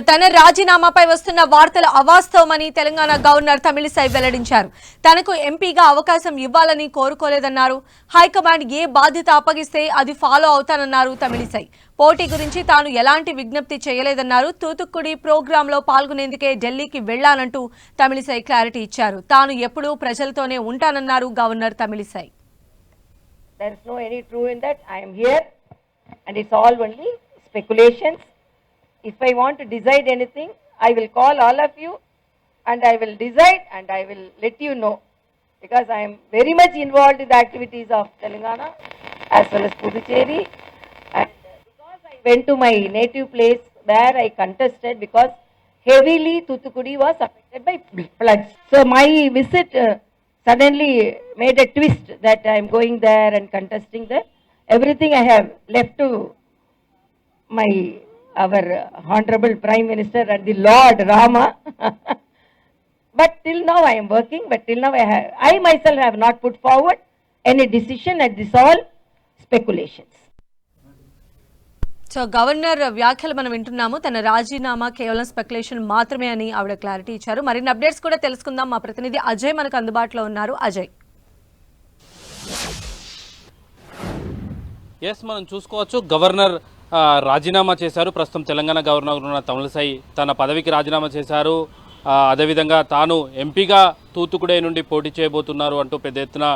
తన రాజీనామాపై వస్తున్న వార్తలు అవాస్తవమని తెలంగాణ గవర్నర్ తమిళిసై వెల్లడించారు. తనకు ఎంపీగా అవకాశం ఇవ్వాలని కోరుకోలేదన్నారు. హైకమాండ్ ఏ బాధ్యత అప్పగిస్తే అది ఫాలో అవుతానన్నారు తమిళిసై. పోటీ గురించి తాను ఎలాంటి విజ్ఞప్తి చేయలేదన్నారు. తూతుక్కుడి ప్రోగ్రాంలో పాల్గొనేందుకే ఢిల్లీకి వెళ్ళానంటూ తమిళిసై క్లారిటీ ఇచ్చారు. తాను ఎప్పుడూ ప్రజలతోనే ఉంటానన్నారు governor Tamilisai. There is no any true in that. I am here and it's all only speculations. If I want to decide anything, I will call all of you and I will decide and I will let you know. Because I am very much involved in the activities of Telangana as well as Puducherry. And because I went to my native place where I contested because heavily Thuthukudi was affected by floods. So my visit uh, suddenly made a twist that I am going there and contesting there. Everything I have left to my our honorable Prime Minister and the Lord Rama. but till now I am working. But till now I have I myself have not put forward any decision. And this all speculations. So governor వ్యాఖ్యలు మనం వింటున్నాము తన రాజీనామా కేవలం speculation మాత్రమే అని ఆవిడ clarity ఇచ్చారు మరిన్ని అప్డేట్స్ కూడా తెలుసుకుందాం మా ప్రతినిధి అజయ్ మనకు అందుబాటులో ఉన్నారు అజయ్ ఎస్ మనం చూసుకోవచ్చు గవర్నర్ రాజీనామా చేశారు. ప్రస్తుతం తెలంగాణ గవర్నర్ ఉన్న తమిళసై తన పదవికి రాజీనామా చేశారు. అదేవిధంగా తాను ఎంపీగా తూతుకుడే నుండి పోటీ చేయబోతున్నారు అంటూ పెద్ద ఎత్తున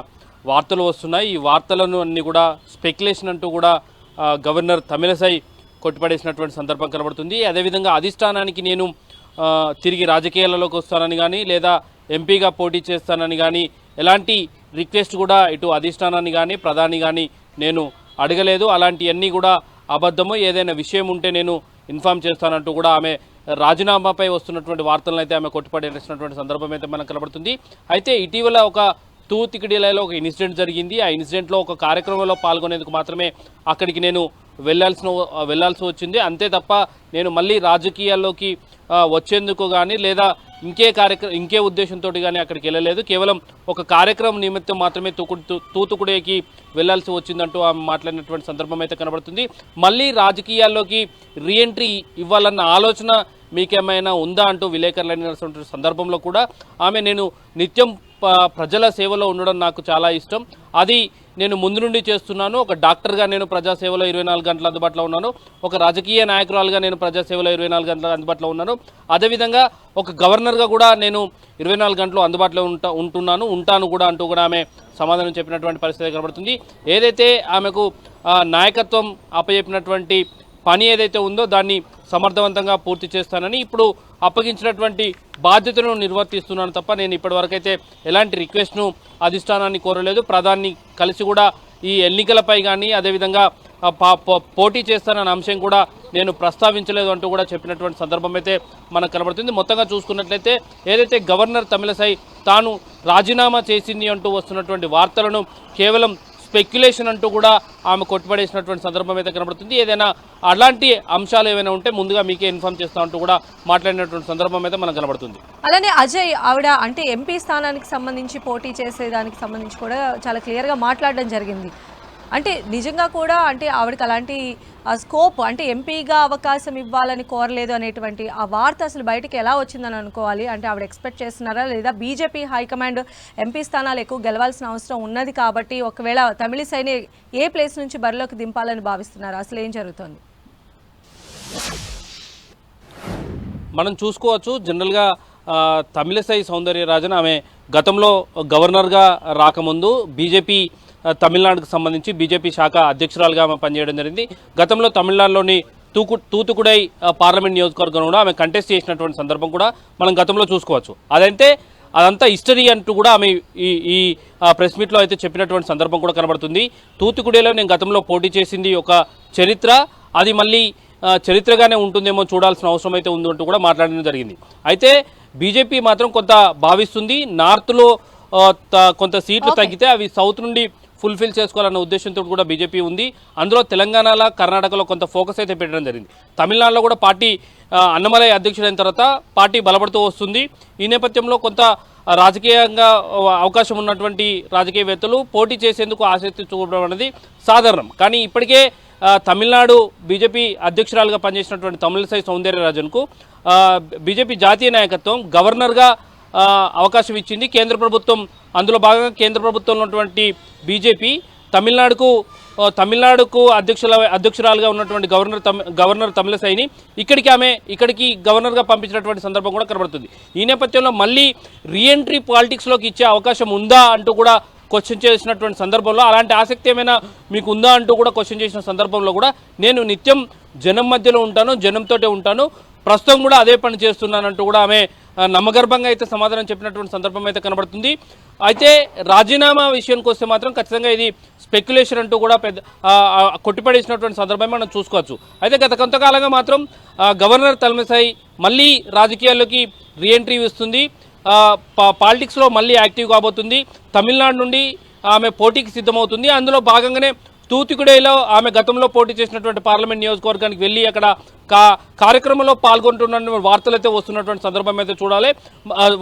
వార్తలు వస్తున్నాయి. ఈ వార్తలను అన్నీ కూడా స్పెక్యులేషన్ అంటూ కూడా గవర్నర్ తమిళసై కొట్టిపడేసినటువంటి సందర్భం కనబడుతుంది. అదేవిధంగా అధిష్టానానికి నేను తిరిగి రాజకీయాలలోకి వస్తానని కానీ లేదా ఎంపీగా పోటీ చేస్తానని కానీ ఎలాంటి రిక్వెస్ట్ కూడా ఇటు అధిష్టానాన్ని కానీ ప్రధాని కానీ నేను అడగలేదు. అలాంటివన్నీ కూడా అబద్ధము ఏదైనా విషయం ఉంటే నేను ఇన్ఫామ్ చేస్తానంటూ కూడా ఆమె రాజీనామాపై వస్తున్నటువంటి వార్తలను అయితే ఆమె కొట్టుపడేసినటువంటి సందర్భం అయితే మనకు కనబడుతుంది. అయితే ఇటీవల ఒక తూతికిడిలలో ఒక ఇన్సిడెంట్ జరిగింది. ఆ ఇన్సిడెంట్లో ఒక కార్యక్రమంలో పాల్గొనేందుకు మాత్రమే అక్కడికి నేను వెళ్ళాల్సిన వెళ్ళాల్సి వచ్చింది. అంతే తప్ప నేను మళ్ళీ రాజకీయాల్లోకి వచ్చేందుకు కానీ లేదా ఇంకే కార్యక్రమం ఇంకే ఉద్దేశంతో కానీ అక్కడికి వెళ్ళలేదు. కేవలం ఒక కార్యక్రమం నిమిత్తం మాత్రమే తూకుడు తూ- తూతుకుడేకి వెళ్ళాల్సి వచ్చిందంటూ ఆమె మాట్లాడినటువంటి సందర్భం అయితే కనబడుతుంది. మళ్ళీ రాజకీయాల్లోకి రీఎంట్రీ ఇవ్వాలన్న ఆలోచన మీకేమైనా ఉందా అంటూ విలేకరులు అడిగినటువంటి సందర్భంలో కూడా ఆమె నేను నిత్యం ప- ప్రజల సేవలో ఉండడం నాకు చాలా ఇష్టం. అది నేను ముందు నుండి చేస్తున్నాను. ఒక డాక్టర్గా నేను ప్రజాసేవలో ఇరవై నాలుగు గంటలు అందుబాటులో ఉన్నాను. ఒక రాజకీయ నాయకురాలుగా నేను ప్రజాసేవలో ఇరవై నాలుగు గంటలు అందుబాటులో ఉన్నాను. అదేవిధంగా ఒక గవర్నర్గా కూడా నేను ఇరవై నాలుగు గంటలు అందుబాటులో ఉంటా ఉంటున్నాను. ఉంటాను కూడా అంటూ కూడా ఆమె సమాధానం చెప్పినటువంటి పరిస్థితి కనబడుతుంది. ఏదైతే ఆమెకు నాయకత్వం అప్పచెప్పినటువంటి పని ఏదైతే ఉందో దాన్ని సమర్థవంతంగా పూర్తి చేస్తానని ఇప్పుడు అప్పగించినటువంటి బాధ్యతను నిర్వర్తిస్తున్నాను తప్ప నేను ఇప్పటివరకైతే ఎలాంటి రిక్వెస్ట్ను అధిష్టానాన్ని కోరలేదు. ప్రధాన్ని కలిసి కూడా ఈ ఎన్నికలపై కానీ అదేవిధంగా పా- పోటీ చేస్తానన్న అంశం కూడా నేను ప్రస్తావించలేదు అంటూ కూడా చెప్పినటువంటి సందర్భం అయితే మనకు కనబడుతుంది. మొత్తంగా చూసుకున్నట్లయితే ఏదైతే గవర్నర్ తమిళసై తాను రాజీనామా చేసింది అంటూ వస్తున్నటువంటి వార్తలను కేవలం స్పెక్యులేషన్ అంటూ కూడా ఆమె కొట్టుపడేసినటువంటి సందర్భం అయితే కనబడుతుంది. ఏదైనా అలాంటి అంశాలు ఏమైనా ఉంటే ముందుగా మీకే ఇన్ఫామ్ చేస్తా అంటూ కూడా మాట్లాడినటువంటి సందర్భం అయితే మనకు కనబడుతుంది. అలానే అజయ్ ఆవిడ అంటే ఎంపీ స్థానానికి సంబంధించి పోటీ చేసేదానికి సంబంధించి కూడా చాలా క్లియర్గా మాట్లాడడం జరిగింది. అంటే నిజంగా కూడా అంటే ఆవిడకి అలాంటి స్కోప్ అంటే ఎంపీగా అవకాశం ఇవ్వాలని కోరలేదు అనేటువంటి ఆ వార్త అసలు బయటకు ఎలా వచ్చిందని అనుకోవాలి? అంటే ఆవిడ ఎక్స్పెక్ట్ చేస్తున్నారా? లేదా బీజేపీ హైకమాండ్ ఎంపీ స్థానాలు ఎక్కువ గెలవాల్సిన అవసరం ఉన్నది కాబట్టి ఒకవేళ తమిళిసైని ఏ ప్లేస్ నుంచి బరిలోకి దింపాలని భావిస్తున్నారు అసలు ఏం జరుగుతుంది? మనం చూసుకోవచ్చు జనరల్గా తమిళసై సౌందర్యరాజన్ ఆమె గతంలో గవర్నర్గా రాకముందు బీజేపీ తమిళనాడుకు సంబంధించి బీజేపీ శాఖ అధ్యక్షురాలుగా ఆమె పనిచేయడం జరిగింది. గతంలో తమిళనాడులోని తూకు తూతుకుడై పార్లమెంట్ నియోజకవర్గం కూడా ఆమె కంటెస్ట్ చేసినటువంటి సందర్భం కూడా మనం గతంలో చూసుకోవచ్చు. అదంటే అదంతా హిస్టరీ అంటూ కూడా ఆమె ఈ ఈ ప్రెస్ మీట్లో అయితే చెప్పినటువంటి సందర్భం కూడా కనబడుతుంది. తూతుకుడిలో నేను గతంలో పోటీ చేసింది ఒక చరిత్ర. అది మళ్ళీ చరిత్రగానే ఉంటుందేమో చూడాల్సిన అవసరం అయితే ఉంది అంటూ కూడా మాట్లాడడం జరిగింది. అయితే బీజేపీ మాత్రం కొంత భావిస్తుంది. నార్త్లో కొంత సీట్లు తగ్గితే అవి సౌత్ నుండి ఫుల్ఫిల్ చేసుకోవాలన్న ఉద్దేశంతో కూడా బీజేపీ ఉంది. అందులో తెలంగాణలో కర్ణాటకలో కొంత ఫోకస్ అయితే పెట్టడం జరిగింది. తమిళనాడులో కూడా పార్టీ అన్నమలై అధ్యక్షుడైన తర్వాత పార్టీ బలపడుతూ వస్తుంది. ఈ నేపథ్యంలో కొంత రాజకీయంగా అవకాశం ఉన్నటువంటి రాజకీయవేత్తలు పోటీ చేసేందుకు ఆసక్తి చూపడం అనేది సాధారణం. కానీ ఇప్పటికే తమిళనాడు బీజేపీ అధ్యక్షురాలుగా పనిచేసినటువంటి తమిళసై సౌందర్యరాజన్కు బీజేపీ జాతీయ నాయకత్వం గవర్నర్గా అవకాశం ఇచ్చింది. కేంద్ర ప్రభుత్వం అందులో భాగంగా కేంద్ర ప్రభుత్వంలో ఉన్నటువంటి బీజేపీ తమిళనాడుకు తమిళనాడుకు అధ్యక్షుల అధ్యక్షురాలుగా ఉన్నటువంటి గవర్నర్ తమి గవర్నర్ తమిళసైని ఇక్కడికి ఆమె ఇక్కడికి గవర్నర్గా పంపించినటువంటి సందర్భం కూడా కనబడుతుంది. ఈ నేపథ్యంలో మళ్ళీ రీఎంట్రీ పాలిటిక్స్లోకి ఇచ్చే అవకాశం ఉందా అంటూ కూడా క్వశ్చన్ చేసినటువంటి సందర్భంలో అలాంటి ఆసక్తి ఏమైనా మీకు ఉందా అంటూ కూడా క్వశ్చన్ చేసిన సందర్భంలో కూడా నేను నిత్యం జనం మధ్యలో ఉంటాను జనంతోటే ఉంటాను. ప్రస్తుతం కూడా అదే పని చేస్తున్నానంటూ కూడా ఆమె నమ్మగర్భంగా అయితే సమాధానం చెప్పినటువంటి సందర్భం అయితే కనబడుతుంది. అయితే రాజీనామా విషయానికి వస్తే మాత్రం ఖచ్చితంగా ఇది స్పెక్యులేషన్ అంటూ కూడా పెద్ద కొట్టిపడేసినటువంటి సందర్భమే మనం చూసుకోవచ్చు. అయితే గత కొంతకాలంగా మాత్రం గవర్నర్ తలమిసాయి మళ్ళీ రాజకీయాల్లోకి రీఎంట్రీ ఇస్తుంది. పాలిటిక్స్లో మళ్ళీ యాక్టివ్ కాబోతుంది. తమిళనాడు నుండి ఆమె పోటీకి సిద్ధమవుతుంది. అందులో భాగంగానే తూతికుడేలో ఆమె గతంలో పోటీ చేసినటువంటి పార్లమెంట్ నియోజకవర్గానికి వెళ్ళి అక్కడ కా కార్యక్రమంలో పాల్గొంటున్న వార్తలు అయితే వస్తున్నటువంటి సందర్భం అయితే చూడాలి.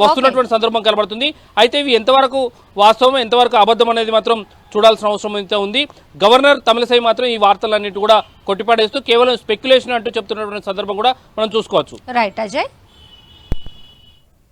వస్తున్నటువంటి సందర్భం కనబడుతుంది. అయితే ఇవి ఎంతవరకు వాస్తవం ఎంతవరకు అబద్ధం అనేది మాత్రం చూడాల్సిన అవసరం అయితే ఉంది. గవర్నర్ తమిళసై మాత్రం ఈ వార్తలన్నిటి కూడా కొట్టిపడేస్తూ కేవలం స్పెక్యులేషన్ అంటూ చెప్తున్నటువంటి సందర్భం కూడా మనం చూసుకోవచ్చు. రైట్ అజయ్